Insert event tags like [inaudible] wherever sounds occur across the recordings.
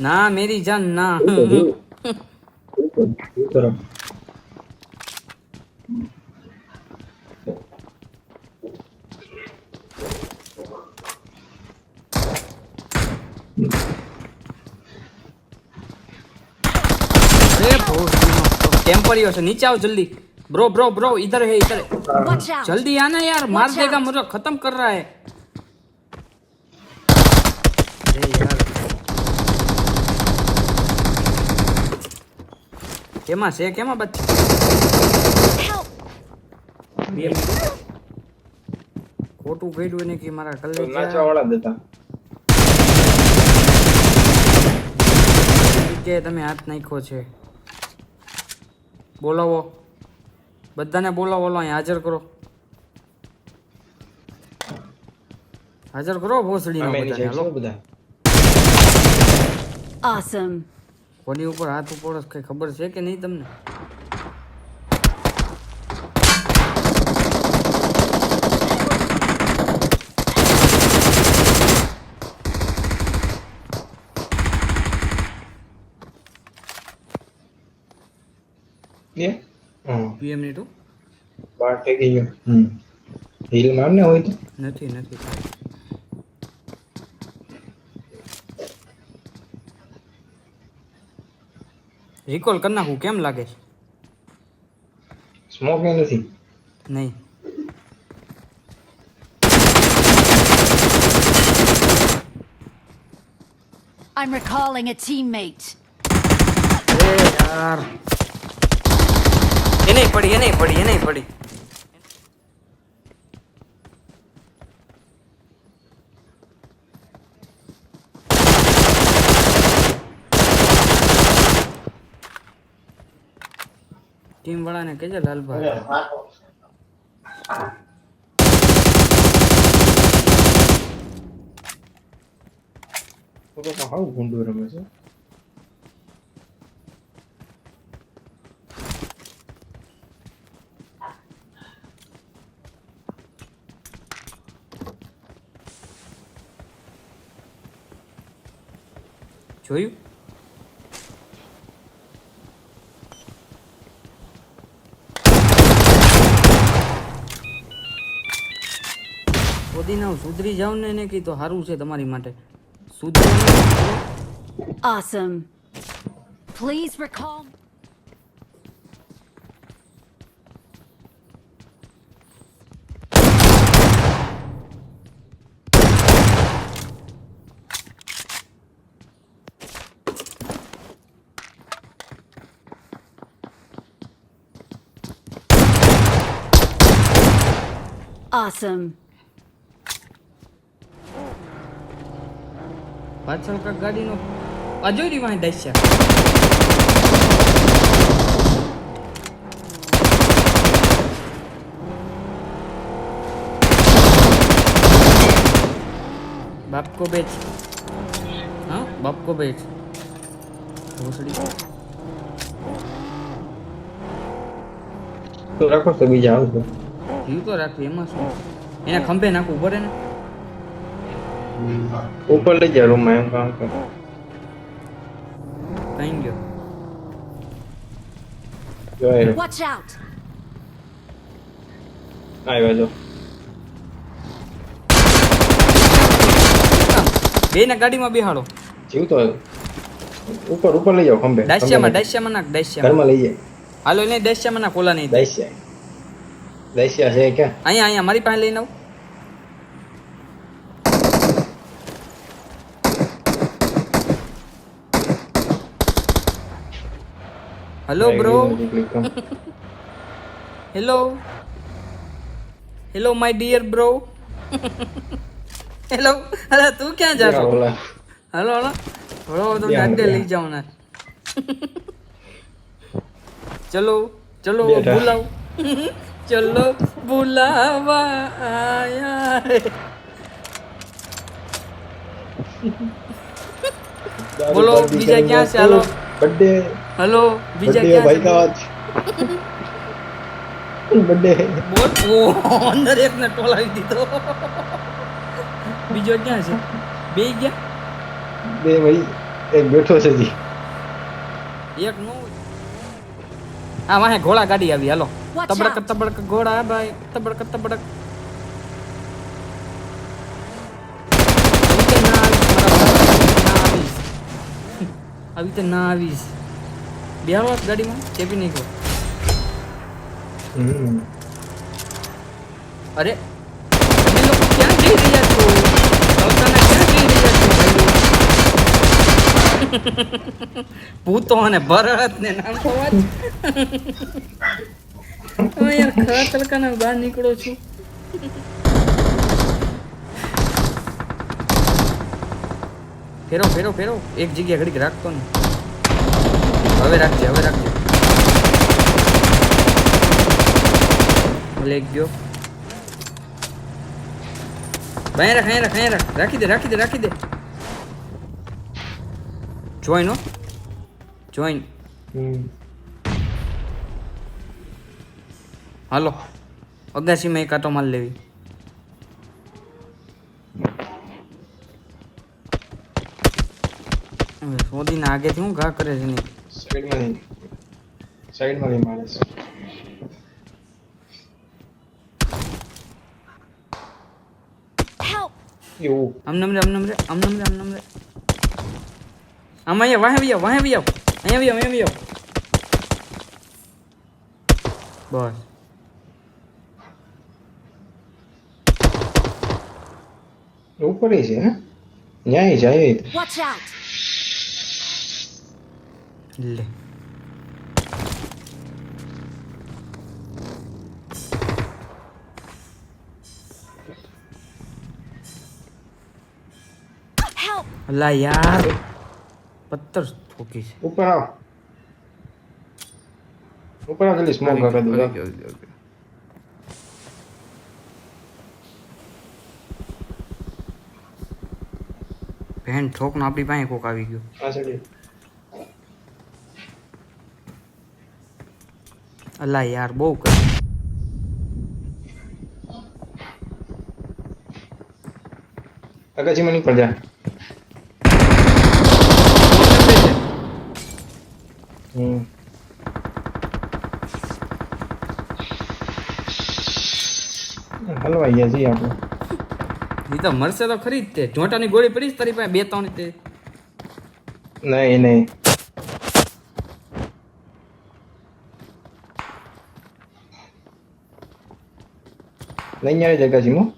ना मेरी जान ना। टेम्पोरी हो नीचे आओ जल्दी। ब्रो ब्रो ब्रो इधर है इधर जल्दी आना यार मार देगा मुझे खत्म कर रहा है। यार કેમાં છે? કેમાં બચ્ચી. ખોટું કર્યું ને કે મારા નાચવા વાળા જ જગ્યાએ તમે હાથ નાખ્યો છે. બોલાવો. બધાને બોલાવો લો અહીં હાજર કરો. હાજર કરો ભોસડી બધા. Awesome. કોની ઉપર હાથ ઉપાડો કઈ ખબર છે કે નહીં તમને? બે મિનિટ હો. બાર થઈ ગયું હમ. હીલ માર હોય તો? નથી નથી. રિકોલ કરી નાખું કેમ લાગે છે? સ્મોક એ નથી. નહીં. I'm recalling a teammate. અરે યાર. એને પડી એને પડી એને પડી. ટીમ વાળાને કહેજે લાલભાઈ તો તો હાવ ગુંડું રમે છે જોયું પોદીના સુધરી જાવ ને એને કીધું સારું છે તમારી માટે સુધરી Awesome. Please recall. Awesome. પાછળ કાક ગાડીનો અજોરી વાંહે દસ્યા. બાપકો બેચ. હા બાપકો બેચ. ભોસડી રાખો તો બીજા આવશે જીવ તો રાખવી એમાં શું? એના ખંભે નાખવું પડે ને? ઉપર લઈ જા રૂમમાં એમ કામ કર કઈ ગયો જોઈ. Watch out! આવ્યો જો બે ને ગાડીમાં બેહાડો જીવ તો ઉપર ઉપર લઈ જાઓ ખંભે ડાયસિયામાં ખંભે ડાયસિયામાં નાખ ડાયસિયામાં ઘરમાં લઈ જાય હાલો એને ડાયસિયામાં નાખ ઓલા નહીં દસ્યા દસ્યા છે ક્યાં અહીંયા અહીંયા મારી પાસે લઈને આવ hello bro hello hello my dear bro hello અરે તું ક્યાં જા છો? Hello hello. થોડો તો ધ્યાન, લઈ જાવ ને [laughs] ચલો ચલો બોલાવ. [laughs] ચલો બોલાવા આયા. [laughs] બોલો, બીજા ક્યાં છે? હાલો. બર્થડે. હેલો બીજા ક્યાં ભાઈ બર્થડે બોટ ઓ અંદર એકને ટોલાવી દીધો બીજો ક્યાં છે બે ગયા બે ભાઈ એક બેઠો છે જી એક નો આ વાહે ઘોડા ગાડી આવી હાલો તબડક તબડક ઘોડા ભાઈ તબડક તબડક આવી રીતે ના આવીશ બેહારો ગાડીમાં? ચેપી નહીં ગયો અરે તમે લોકો ક્યાં જઈ રહ્યા છો? તળસાના ક્યાં જઈ રહ્યા છો ભૂતો અને ભરત ને તો વાત. હવે યાર ખરા તડકાના બહાર નીકળો છું. ફેરો ફેરો ફેરો. એક જગ્યા ઘડીક રાખતો ને. હવે રાખજે હવે રાખજે. લેગ ગયો. ભાઈ રાખ, અહીંયા રાખ અહીંયા રાખ. રાખી દે રાખી દે રાખી દે. જોઈન હો. જોઈન હાલો. અગાસીમાં એક આટો માલ લેવી. શોધીને આગેથી હું ઘા કરે છે નહીં. સાઈડમાંથી સાઈડમાંથી મારે છે Help! એવું આમ નમ રે આમ નમ રે આમ નમ રે આમ નમ રે આમ અહીંયા વાહે વી આવ વાહે વી આવ અહીંયા વી આવ અહીંયા વી આવ બસ ઉપર છે હે ન્યાય જાય એ. Watch out! લે Help! અલા યાર પથ્થર ઠોકી છે ઉપર આવ ઉપર આવ જલ્દી સ્મોક કરી દઉં આવી ગયો, આવી ગયો, આવી ગયો. ભેન ઠોક નો આપણી પાસે કોક આવી ગયો આ અલા યાર બહુ કર. અગાચીમાં નીકળ જા. હમ. હલવાઈ ગયા છીએ આપણે. ઈ તો મરશે તો ખરી જ તે. જોટાની ગોળી પડી છે તારી પાસે? બે ત્રણ તે. નહીં નહીં. નહીં આવી જગા છીએ હું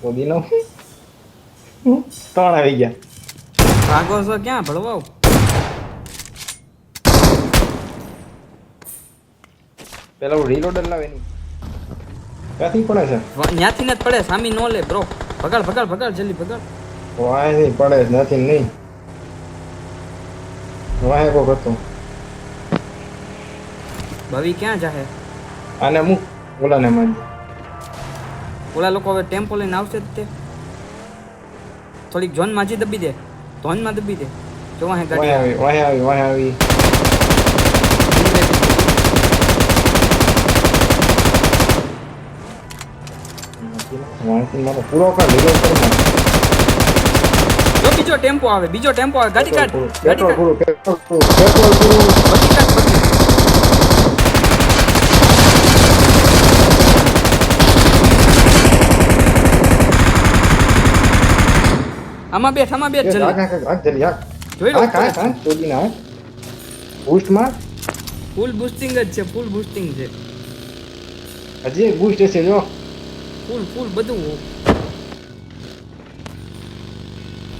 તો દીનો ત્રણ આવી ગયા ભાગો છો ક્યાં ભળવાવ પેલા રીલોડર લાવે નહીં ક્યાંથી પડે છે ત્યાંથી ને જ પડે સામી નો લે બ્રો ભગાડ ભગાડ ભગાડ જલ્દી ભગાડ વાંહથી પડે જ નથી નહીં વાંહે કોક હતો ભવી ક્યાં જાહે આને ઓલા ને મારી ઓલા લોકો હવે ટેમ્પો લઈને આવશે જ તે થોડીક જોન માજી દબી દે ઝોનમાં દબી દે જો વાહે વાંહે ગાડી આવી વાય આવી વાય આવી પૂરો કર લીધો. જો બીજો ટેમ્પો આવે બીજો ટેમ્પો આવે. ગાડી કાઢ પેટ્રોલ ગાડી પૂરું, કાઢ. પેટ્રોલ પૂરું પેટ્રોલ પૂરું. પેટ્રોલ પૂરું બધી કાઢ બધી. આમાં બેઠ આમાં બેઠ એ જલ્દી. હાક, હાક, હાક, હાક, જલ્દી હાક. જોઈ લો. હાક, હાક, હાક, ચોદીને હાક. બૂસ્ટ માર ફૂલ બુસ્ટિંગ જ છે ફૂલ બુસ્ટિંગ છે. હજી એક બૂસ્ટ હશે જો. ફૂલ ફૂલ બધું.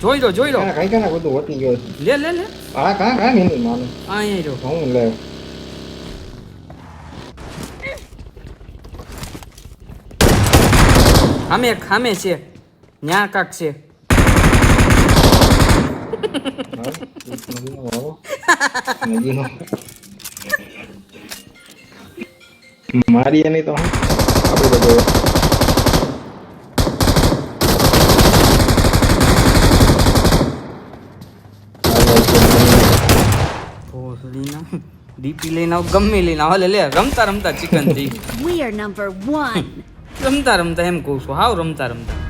જોઈ લો જોઈ લો. કઈ કાંઈ બધું હોતી ગયો લે લે લે. લે કા કા હાક, નહીં માનું. આ અહીંયા જો. હું લે. ખામે ખામે છે. ન્યા કાક છે. મારી એની તો હું? આપણે બધો ડીપી લઈને આવ ગમે લઈને આવ. લે રમતા રમતા ચિકન [laughs] થઈ. [laughs] રમતા રમતા એમ કહું છું. હાવ રમતા રમતા.